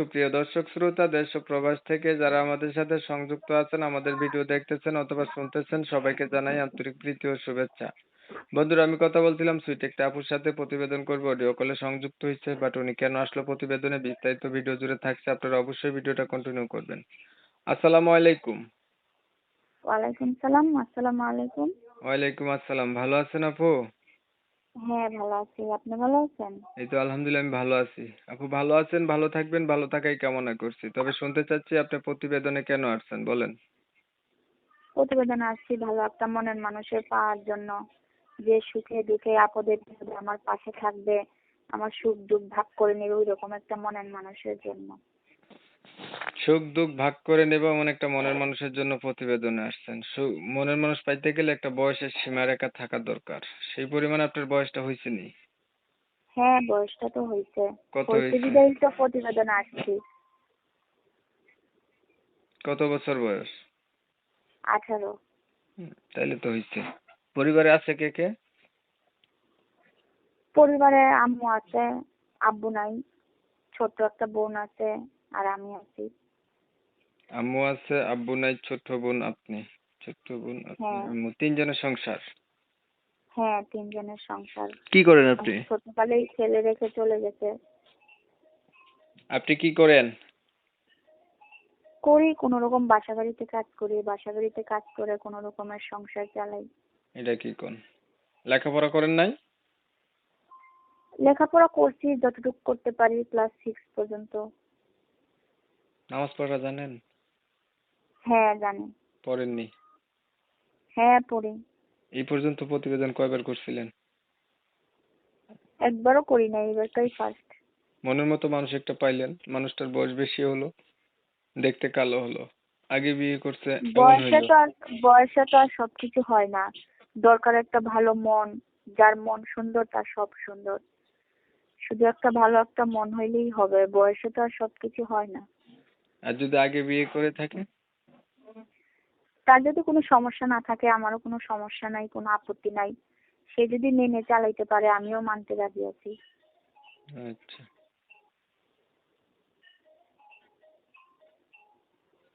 সুপ্রিয় দর্শক শ্রোতা দেশ ও প্রবাস থেকে যারা আমাদের সাথে সংযুক্ত আছেন আমাদের ভিডিও দেখতেছেন অথবা শুনতেছেন সবাইকে জানাই আন্তরিক প্রীতি ও শুভেচ্ছা। বন্ধুরা আমি কথা বলছিলাম সুইট একটা আপুর সাথে প্রতিবেদন করব। অডিও কলে সংযুক্ত হয়েছে বাট উনি কেন আসলো প্রতিবেদনে বিস্তারিত ভিডিও জুড়ে থাকছে আপনারা অবশ্যই ভিডিওটা কন্টিনিউ করবেন। আসসালামু আলাইকুম। ওয়ালাইকুম সালাম আসসালামু আলাইকুম। ওয়ালাইকুম আসসালাম ভালো আছেন আপু? হ্যাঁ ভালো আছি। আপনি ভালো আছেন? এই তো আলহামদুলিল্লাহ আমি ভালো আছি। আপু ভালো আছেন ভালো থাকবেন ভালো থাকাই কামনা করছি। তবে শুনতে চাচ্ছি আপনি প্রতিবেদনে কেন আসছেন বলেন। প্রতিবেদন আসছি ভালো একটা মনের মানুষের পাওয়ার জন্য। যে সুখে দুঃখে আপদে বিপদে আমার পাশে থাকবে আমার সুখ দুঃখ ভাগ করে নেবে ওই রকম একটা মনের মানুষের জন্য। সুখ দুঃখ ভাগ করে নেব এমন একটা মনের মানুষের জন্য প্রতিবেদনে আসছেন। মনের মানুষ পাইতে গেলে একটা বয়সের সীমারেখা থাকা দরকার। সেই পরিমাণে আপনার বয়সটা হয়েছে নি? হ্যাঁ বয়সটা তো হয়েছে কত হয়েছে প্রতিবেদন আসছি। কত বছর বয়স? আঠারো। তাইলে তো হয়েছে পরিবারে আছে কে কে? পরিবারে আম্মু আছে আব্বু নাই ছোট্ট একটা বোন আছে আর আমি আছি। আম্মু আছে আব্বু নাই ছোট বোন আপনি। ছোট বোন আপনি হ্যাঁ। আম্মু তিনজনের সংসার? হ্যাঁ তিনজনের সংসার। কি করেন আপনি? ছোটকালেই ছেলে রেখে চলে গেছে। আপনি কি করেন? করি কোনো রকম বাসা বাড়িতে কাজ করি বাসা বাড়িতে কাজ করে কোনো রকমের সংসার চালাই। এটা কি কোন? লেখাপড়া করেন নাই? লেখাপড়া করছি যতটুকু করতে পারি ক্লাস সিক্স পর্যন্ত। নামাজ পড়া জানেন? হ্যাঁ জানি। পড়েননি? হ্যাঁ পড়ি। এই পর্যন্ত প্রতিবেদন কয়বার করছিলেন? একবারও করি না এবারটাই ফার্স্ট মনের মতো মানুষ একটা পাইলেন মানুষটার বয়স বেশি হলো দেখতে কালো হলো। আগে বিয়ে করছে এমন বয়সে তো আর বয়সে তো আর সবকিছু হয় না। দরকার একটা ভালো মন যার মন সুন্দর তার সব সুন্দর। শুধু একটা ভালো একটা মন হইলেই হবে বয়সে তো আর সবকিছু হয় না। আর যদি আগে বিয়ে করে থাকে তার যদি কোনো সমস্যা না থাকে আমারও কোনো সমস্যা নাই কোনো আপত্তি নাই সে যদি মেনে চালাইতে পারে আমিও মানতে রাজি আছি। আচ্ছা।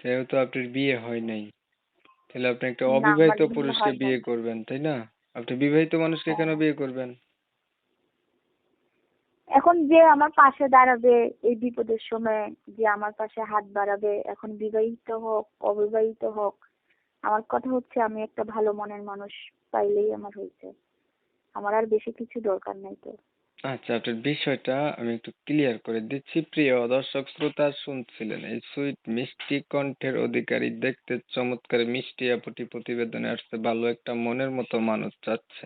যেহেতু আপনার বিয়ে হয় নাই। তাহলে আপনি একটা অবিবাহিত পুরুষকে বিয়ে করবেন তাই না? আপনি বিবাহিত মানুষকে কেন। বিয়ে করবেন? এখন যে আমার পাশে দাঁড়াবে এই বিপদের সময় যে আমার পাশে হাত বাড়াবে এখন বিবাহিত হোক অবিবাহিত হোক আমার কথা হচ্ছে, আমি একটা ভালো মনের মানুষ পাইলেই আমার হয়েছে। আমার আর বেশি কিছু দরকার নাই তো। আচ্ছা আপনার বিষয়টা আমি একটু ক্লিয়ার করে দিচ্ছি। প্রিয় দর্শক, শ্রোতা শুনছিলেন এই সুইট মিষ্টি কণ্ঠের অধিকারী দেখতে চমৎকার মিষ্টি আপুটি প্রতিবেদনে আসছে, ভালো একটা মনের মতো মানুষ চাচ্ছে।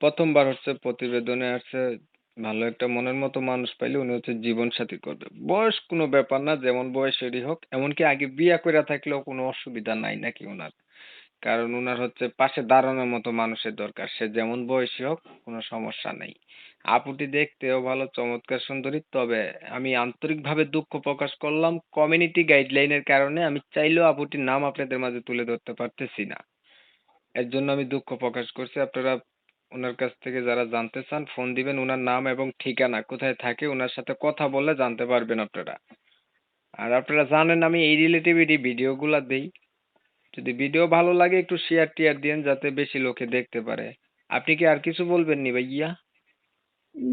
প্রথমবার হচ্ছে প্রতিবেদনে আসছে ভালো একটা মনের মতো মানুষ পাইলে উনি হচ্ছে জীবন সাথী করবে। বয়স কোনো ব্যাপার না, যেমন বয়সেরই হোক, এমনকি আগে বিয়া করে থাকলেও কোনো অসুবিধা নাই নাকি ওনার কারণ ওনার হচ্ছে পাশে দাঁড়ানোর মতো মানুষের দরকার, সে যেমন বয়সী হোক, কোনো সমস্যা নেই। আপুটি দেখতেও ভালো, চমৎকার, সুন্দরী, তবে আমি আন্তরিকভাবে দুঃখ প্রকাশ করলাম কমিউনিটি গাইডলাইনের কারণে আমি চাইলেও আপুটির নাম আপনাদের মাঝে তুলে ধরতে পারতেছি না। এর জন্য আমি দুঃখ প্রকাশ করছি। আপনারা ওনার কাছ থেকে যারা জানতে চান ফোন দিবেন ওনার নাম এবং ঠিকানা। কোথায় থাকে ওনার সাথে কথা বললে জানতে পারবেন আপনারা। আর আপনারা জানেন আমি এই রিলেটিভিটি ভিডিওগুলা দেই। যদি ভিডিও ভালো লাগে একটু শেয়ার টিয়ার দিয়েন যাতে বেশি লোকে দেখতে পারে। আপনি কি আর কিছু বলবেন নি ভাইয়া?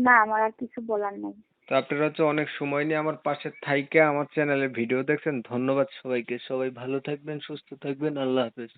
না আমার আর কিছু বলার নাই। তো আপনারা হচ্ছে অনেক সময় নিয়ে আমার পাশে থাইকা আমার চ্যানেলে ভিডিও দেখছেন। ধন্যবাদ সবাইকে। সবাই ভালো থাকবেন সুস্থ থাকবেন। আল্লাহ হাফেজ।